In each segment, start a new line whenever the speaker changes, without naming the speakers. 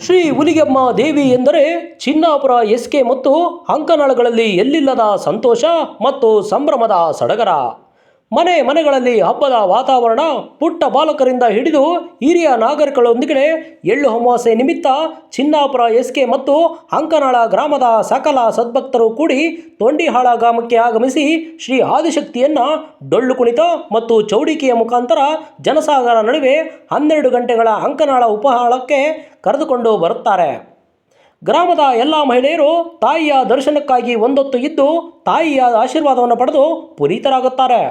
ಶ್ರೀ ಹುಲಿಗೆಮ್ಮ ದೇವಿ ಎಂದರೆ ಚಿನ್ನಾಪುರ ಎಸ್ಕೆ ಮತ್ತು ಅಂಕನಾಳಗಳಲ್ಲಿ ಎಲ್ಲಿಲ್ಲದ ಸಂತೋಷ ಮತ್ತು ಸಂಭ್ರಮದ ಸಡಗರ. ಮನೆ ಮನೆಗಳಲ್ಲಿ ಹಬ್ಬದ ವಾತಾವರಣ ಪುಟ್ಟ ಬಾಲಕರಿಂದ ಹಿಡಿದು ಹಿರಿಯ ನಾಗರಿಕರೊಂದಿಗೆ ಎಳ್ಳು ಅಮಾವಾಸ್ಯೆ ನಿಮಿತ್ತ ಚಿನ್ನಾಪುರ ಎಸ್ಕೆ ಮತ್ತು ಅಂಕನಾಳ ಗ್ರಾಮದ ಸಕಲ ಸದ್ಭಕ್ತರು ಕೂಡಿ ತೊಂಡಿಹಾಳ ಗ್ರಾಮಕ್ಕೆ ಆಗಮಿಸಿ ಶ್ರೀ ಆದಿಶಕ್ತಿಯನ್ನು ಡೊಳ್ಳು ಕುಣಿತ ಮತ್ತು ಚೌಡಿಕೆಯ ಮುಖಾಂತರ ಜನಸಾಗರ ನಡುವೆ ಹನ್ನೆರಡು ಗಂಟೆಗಳ ಅಂಕನಾಳ ಉಪಹಾರಕ್ಕೆ ಕರೆದುಕೊಂಡು ಬರುತ್ತಾರೆ. ಗ್ರಾಮದ ಎಲ್ಲ ಮಹಿಳೆಯರು ತಾಯಿಯ ದರ್ಶನಕ್ಕಾಗಿ ಒಂದೊತ್ತು ಇದ್ದು ತಾಯಿಯ ಆಶೀರ್ವಾದವನ್ನು ಪಡೆದು ಪುನೀತರಾಗುತ್ತಾರೆ.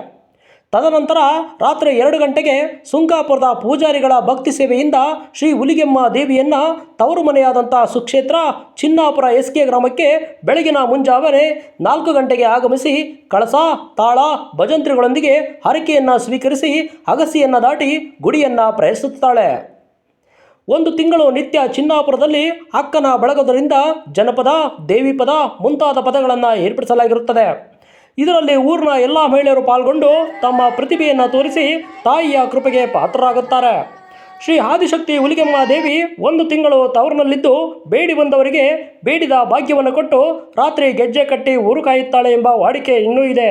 ತದನಂತರ ರಾತ್ರಿ ಎರಡು ಗಂಟೆಗೆ ಸುಂಕಾಪುರದ ಪೂಜಾರಿಗಳ ಭಕ್ತಿ ಸೇವೆಯಿಂದ ಶ್ರೀ ಹುಲಿಗೆಮ್ಮ ದೇವಿಯನ್ನು ತವರು ಮನೆಯಾದಂಥ ಸುಕ್ಷೇತ್ರ ಚಿನ್ನಾಪುರ ಎಸ್ ಕೆ ಗ್ರಾಮಕ್ಕೆ ಬೆಳಗಿನ ಮುಂಜಾವನೆ ನಾಲ್ಕು ಗಂಟೆಗೆ ಆಗಮಿಸಿ ಕಳಸ, ತಾಳ, ಭಜಂತ್ರಿಗಳೊಂದಿಗೆ ಹರಕೆಯನ್ನು ಸ್ವೀಕರಿಸಿ ಅಗಸಿಯನ್ನು ದಾಟಿ ಗುಡಿಯನ್ನು ಪ್ರಯತ್ನಿಸುತ್ತಾಳೆ ಒಂದು ತಿಂಗಳು ನಿತ್ಯ ಚಿನ್ನಾಪುರದಲ್ಲಿ ಅಕ್ಕನ ಬಳಗದರಿಂದ ಜನಪದ, ದೇವಿಪದ ಮುಂತಾದ ಪದಗಳನ್ನು ಏರ್ಪಡಿಸಲಾಗಿರುತ್ತದೆ. ಇದರಲ್ಲಿ ಊರಿನ ಎಲ್ಲ ಮಹಿಳೆಯರು ಪಾಲ್ಗೊಂಡು ತಮ್ಮ ಪ್ರತಿಭೆಯನ್ನು ತೋರಿಸಿ ತಾಯಿಯ ಕೃಪೆಗೆ ಪಾತ್ರರಾಗುತ್ತಾರೆ. ಶ್ರೀ ಆದಿಶಕ್ತಿ ಹುಲಿಗೆಮ್ಮ ದೇವಿ ಒಂದು ತಿಂಗಳು ತವರಿನಲ್ಲಿದ್ದು ಬೇಡಿ ಬಂದವರಿಗೆ ಬೇಡಿದ ಭಾಗ್ಯವನ್ನು ಕೊಟ್ಟು ರಾತ್ರಿ ಗೆಜ್ಜೆ ಕಟ್ಟಿ ಊರು ಕಾಯುತ್ತಾಳೆ ಎಂಬ ವಾಡಿಕೆ ಇನ್ನೂ ಇದೆ.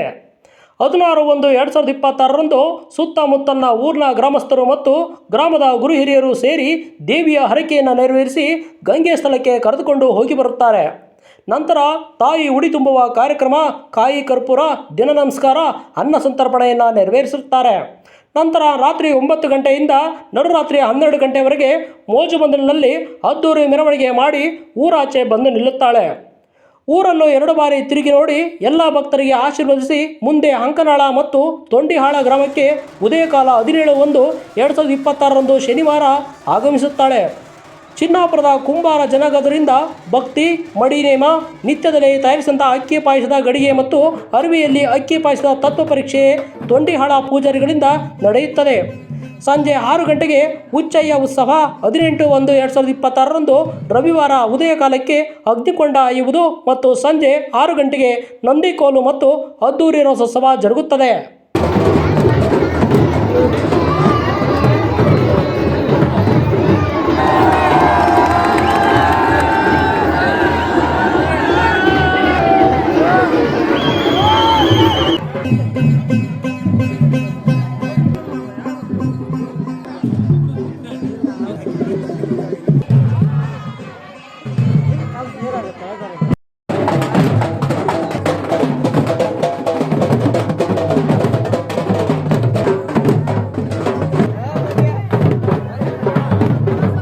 ಹದಿನಾರು ಒಂದು ಎರಡು ಸಾವಿರದ ಇಪ್ಪತ್ತಾರರಂದು ಸುತ್ತಮುತ್ತಲಿನ ಊರಿನ ಗ್ರಾಮಸ್ಥರು ಮತ್ತು ಗ್ರಾಮದ ಗುರು ಹಿರಿಯರು ಸೇರಿ ದೇವಿಯ ಹರಕೆಯನ್ನು ನೆರವೇರಿಸಿ ಗಂಗೆ ಸ್ಥಳಕ್ಕೆ ಕರೆದುಕೊಂಡು ಹೋಗಿ ಬರುತ್ತಾರೆ. ನಂತರ ತಾಯಿ ಉಡಿ ತುಂಬುವ ಕಾರ್ಯಕ್ರಮ, ಕಾಯಿ ಕರ್ಪೂರ, ದಿನ ನಮಸ್ಕಾರ, ಅನ್ನ ಸಂತರ್ಪಣೆಯನ್ನು ನೆರವೇರಿಸುತ್ತಾರೆ. ನಂತರ ರಾತ್ರಿ ಒಂಬತ್ತು ಗಂಟೆಯಿಂದ ನಡುರಾತ್ರಿ ಹನ್ನೆರಡು ಗಂಟೆವರೆಗೆ ಮೋಜು ಬಂದಲಿನಲ್ಲಿ ಅದ್ದೂರಿ ಮೆರವಣಿಗೆ ಮಾಡಿ ಊರಾಚೆ ಬಂದು ನಿಲ್ಲುತ್ತಾಳೆ. ಊರನ್ನು ಎರಡು ಬಾರಿ ತಿರುಗಿ ನೋಡಿ ಎಲ್ಲ ಭಕ್ತರಿಗೆ ಆಶೀರ್ವದಿಸಿ ಮುಂದೆ ಅಂಕನಾಳ ಮತ್ತು ತೊಂಡಿಹಾಳ ಗ್ರಾಮಕ್ಕೆ ಉದಯಕಾಲ ಹದಿನೇಳು ಒಂದು ಎರಡು ಸಾವಿರದ ಇಪ್ಪತ್ತಾರರಂದು ಶನಿವಾರ ಆಗಮಿಸುತ್ತಾಳೆ. ಚಿನ್ನಾಪುರದ ಕುಂಬಾರ ಜನಗದರಿಂದ ಭಕ್ತಿ ಮಡಿನೇಮ ನಿತ್ಯದಲ್ಲಿ ತಯಾರಿಸಿದಂಥ ಅಕ್ಕಿ ಪಾಯಸದ ಗಡಿಗೆ ಮತ್ತು ಅರವಿಯಲ್ಲಿ ಅಕ್ಕಿ ಪಾಯಸದ ತತ್ವ ಪರೀಕ್ಷೆ ತೊಂಡಿಹಾಳ ಪೂಜಾರಿಗಳಿಂದ ನಡೆಯುತ್ತದೆ. ಸಂಜೆ ಆರು ಗಂಟೆಗೆ ಹುಚ್ಚಯ್ಯ ಉತ್ಸವ ಹದಿನೆಂಟು ಒಂದು ಎರಡು ಸಾವಿರದ ಇಪ್ಪತ್ತಾರರಂದು ರವಿವಾರ ಉದಯ ಕಾಲಕ್ಕೆ ಅಗ್ನಿಕೊಂಡ ಇವುದು ಮತ್ತು ಸಂಜೆ ಆರು ಗಂಟೆಗೆ ನಂದಿಕೋಲು ಮತ್ತು ಅದ್ದೂರಿ ರಸೋತ್ಸವ ಜರುಗುತ್ತದೆ.